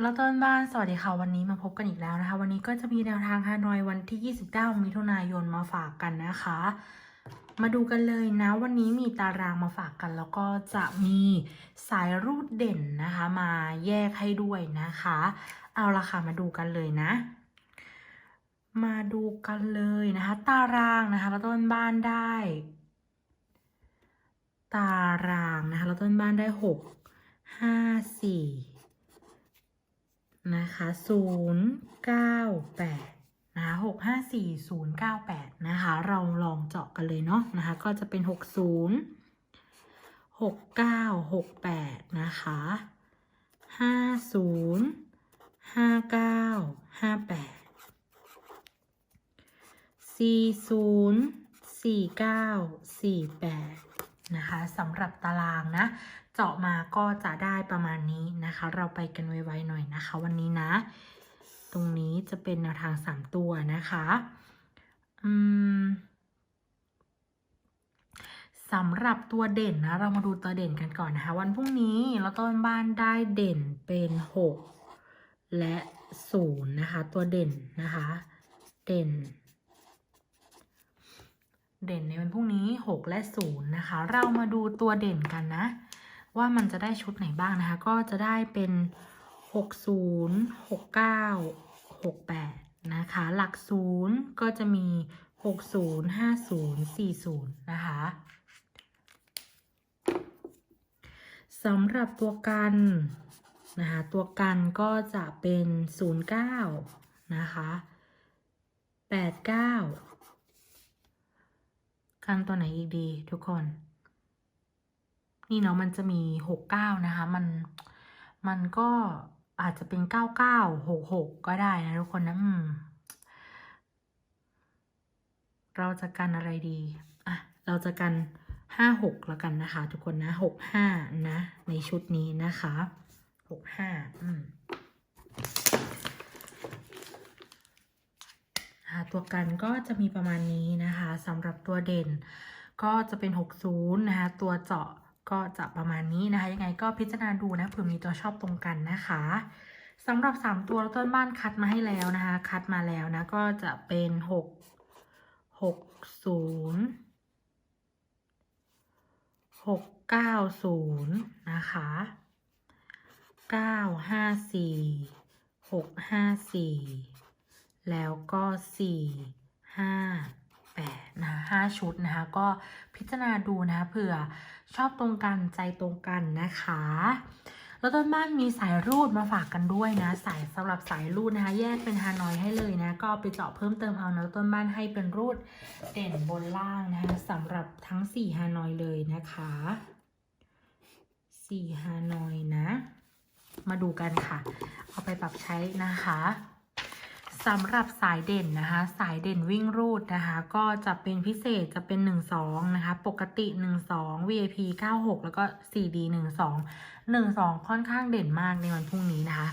แล้วต้นบ้านสวัสดีค่ะวันนี้มาพบกันอีกแล้วนะคะ วันนี้ก็จะมีแนวทางฮานอยวันที่ 29 มิถุนายนมาฝากกันนะคะ มาดูกันเลยนะ วันนี้มีตารางมาฝากกัน แล้วก็จะมีสายรูดเด่นนะคะ มาแยกให้ด้วยนะคะ เอาละค่ะมาดูกันเลยนะ มาดูกันเลยนะคะ ตารางนะคะแล้วต้นบ้านได้ ตารางนะคะแล้วต้นบ้านได้หกห้าสี่ นะคะศูนย์เก้าแปดนะคะหกห้าสี่ศูนย์เก้าแปดนะคะ เราลองเจาะกันเลยเนาะนะคะ ก็จะเป็นหกศูนย์หกเก้าหกแปดนะคะห้าศูนย์ห้าเก้าห้าแปดสี่ศูนย์สี่เก้าสี่แปด นะคะสำหรับตารางนะ เจาะมาก็จะได้ประมาณนี้นะคะ เราไปกันไวๆหน่อยนะคะ วันนี้นะ ตรงนี้จะเป็นแนวทางสามตัวนะคะอืมสำหรับตัวเด่นนะ เรามาดูตัวเด่นกันก่อนนะคะ วันพรุ่งนี้เราต้นบ้านได้เด่นเป็นหกและศูนย์นะคะ ตัวเด่นนะคะ เด่น เด่นในวันพรุ่งนี้ 6 และ 0 นะคะ เรามาดูตัวเด่นกันนะ ว่ามันจะได้ชุดไหนบ้างนะคะ ก็จะได้เป็น 60 69 68 นะคะ หลัก 0 ก็จะมี 60 50 40 นะคะสำหรับตัวกันนะคะตัวกันก็จะเป็น 09 นะคะ 89 กันตัวไหนอีกดีทุกคน นี่เนาะมันจะมีหกเก้านะคะ มันมันก็อาจจะเป็นเก้าเก้าหกหกก็ได้นะทุกคนนะเราจะกันอะไรดีอะเราจะกันห้าหกแล้วกันนะคะ ทุกคนนะหกห้านะ ในชุดนี้นะคะหกห้าอืม ค่ะตัวกันก็จะมีประมาณนี้นะคะสำหรับตัวเด่น ก็จะเป็น 60 นะคะ ตัวเจาะก็จะประมาณนี้นะคะ ยังไงก็พิจารณาดูนะเผื่อมีตัวชอบตรงกันนะคะสำหรับ 3 ตัวต้นบ้านคัดมาให้แล้วนะคะ คัดมาแล้วนะ ก็จะเป็น 6 60 690 นะคะ 954 654 แล้วก็สี่ห้าแปดนะคะห้าชุดนะคะ ก็พิจารณาดูนะคะเผื่อชอบตรงกันใจตรงกันนะคะ แล้วต้นบ้านมีสายรูดมาฝากกันด้วยนะ สายสำหรับสายรูดนะคะ แยกเป็นฮานอยให้เลยนะ ก็ไปเจาะเพิ่มเติมเอานะต้นบ้านให้เป็นรูดเด่นบนล่างนะคะสำหรับทั้งสี่ฮานอยเลยนะคะสี่ฮานอยนะ มาดูกันค่ะ เอาไปปรับใช้นะคะ สำหรับสายเด่นนะคะ สายเด่นวิ่งรูดนะคะ ก็จะเป็นพิเศษจะเป็น 1 2 นะคะ ปกติ 1 2 VIP 96 แล้วก็ 4D 1 2 1 2 ค่อนข้างเด่นมากในวันพรุ่งนี้นะคะ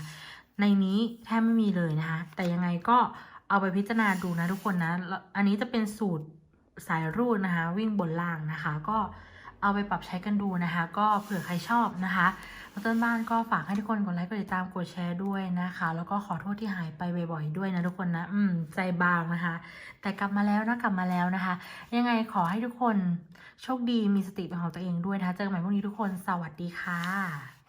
ในนี้แทบไม่มีเลยนะคะ แต่ยังไงก็เอาไปพิจารณาดูนะทุกคนนะ อันนี้จะเป็นสูตรสายรูดนะคะ วิ่งบนล่างนะคะก็ เอาไปปรับใช้กันดูนะคะ ก็เผื่อใครชอบนะคะมาต้นบ้านก็ฝากให้ทุกคนกดไลค์กดติดตามกดแชร์ด้วยนะคะ แล้วก็ขอโทษที่หายไปบ่อยๆด้วยนะทุกคนนะอืมใจบางนะคะ แต่กลับมาแล้วนะกลับมาแล้วนะคะ ยังไงขอให้ทุกคนโชคดีมีสติเป็นของตัวเองด้วยนะคะเจอกันใหม่พรุ่งนี้ทุกคนสวัสดีค่ะ